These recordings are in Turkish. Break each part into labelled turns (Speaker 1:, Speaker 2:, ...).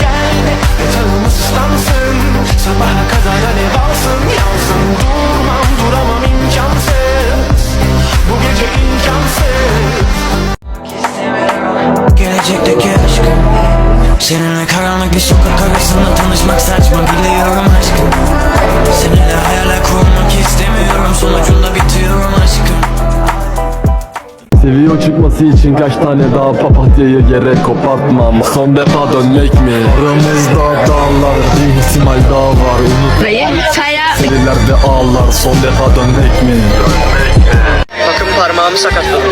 Speaker 1: Gel metalım ıslansın. Sabaha kadar alev yansın. Durmam duramam imkansız. Bu gece imkansız.
Speaker 2: Gelecekteki aşkım Seninle karanlık bir sokak arasında tanışmak saçma Biliyorum aşkım. Seninle hayaller kur
Speaker 3: Seviyor çıkması için kaç tane daha papatyayı gerek kopartmam Son defa dönmek mi? Aramızda dağlar bir ihtimal daha var Unut
Speaker 4: Burayı Ferya
Speaker 3: ileride ağlar Son defa dönmek mi?
Speaker 5: Bakın parmağımı sakatladım.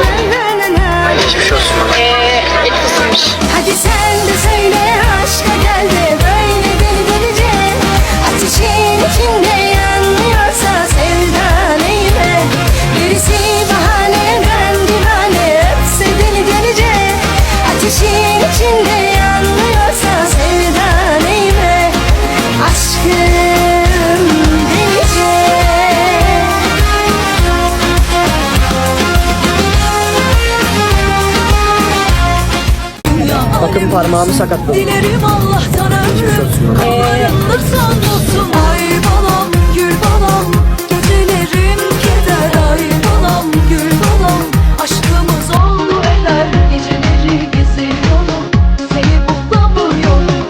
Speaker 6: Bakın
Speaker 5: parmağımı sakatladım.
Speaker 6: Dilerim Allah'tan ömrüm. Ayrılırsan olsun Ay balam gül balam Gecelerim keder Ay balam gül balam Aşkımız oldu eder Geceleri geziyorum Seni bulamıyorum.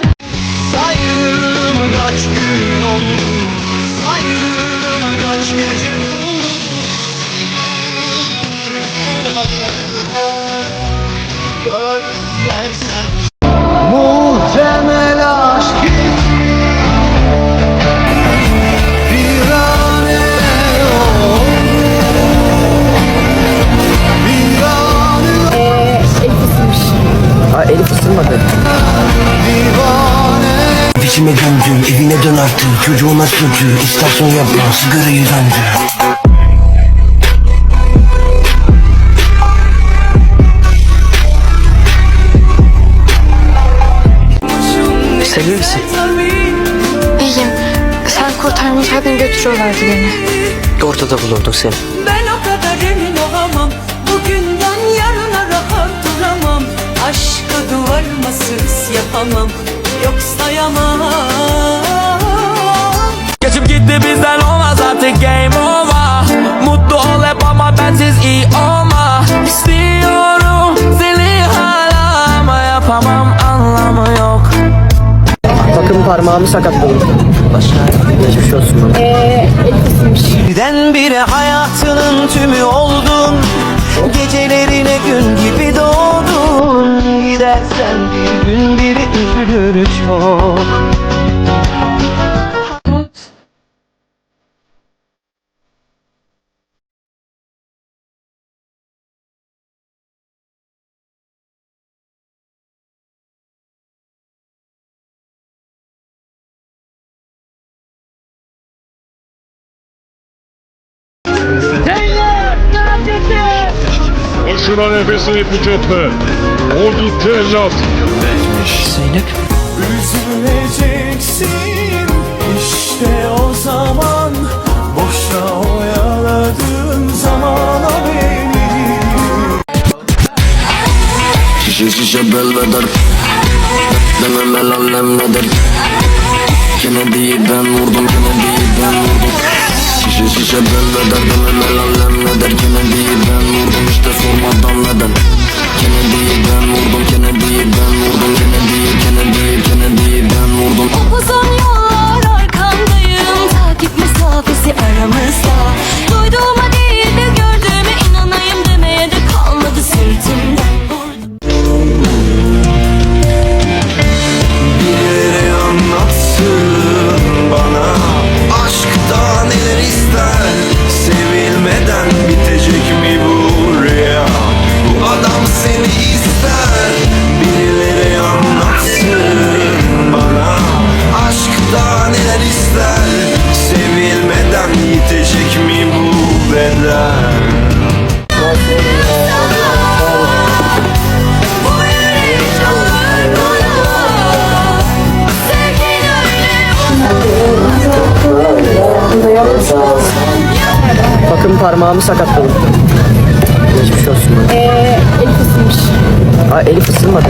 Speaker 6: Sayırım
Speaker 7: kaç gün oldu? Sayırım kaç gece oldu? Özlersen Muhtemel
Speaker 8: Dişime döndüm evine dön artık Çocuğuna sökü istasyon yapma sigarayı bence
Speaker 9: Seviyor misin?
Speaker 4: İyiyim. Sen kurtarmasaydın götürüyorlardı beni.
Speaker 9: Ortada bulunduk seni.
Speaker 6: Ben o kadar emin olamam Bugünden yarına rahat duramam Aşkı duvar masız yapamam Yok
Speaker 2: artık game over. Mutlu ol hep ama bensiz iyi olma. İstiyorum seni hala ama yapamam anlamı yok.
Speaker 5: Bakın parmağımı sakatladım. Geçmiş olsun. Bana.
Speaker 10: Birdenbire hayatının tümü oldun. Gecelerine gün gibi doğdun. Gidersen bir gün biri üzülür çok
Speaker 11: Boşuna nefesini tüketme. O gitti evlat. Zeynep.
Speaker 1: Üzüleceksin işte o zaman Boşa oyaladığın zaman o beni
Speaker 7: Şişe şişe belveder Demem el alem nedir Kennedy'yi ben vurdum Kennedy'yi ben vurdum Şişe şişe belveder Demem el alem nedir Kennedy'yi ben vurdum işte sormadan neden Kennedy'yi ben vurdum Kennedy'yi ben vurdum Kennedy'yi Kennedy'yi Kennedy'yi ben
Speaker 5: Bakın parmağımı sakatladım. Geçmiş olsun bana. Eee Elif
Speaker 6: ısınmış.
Speaker 5: Aa Elif ısınmadı.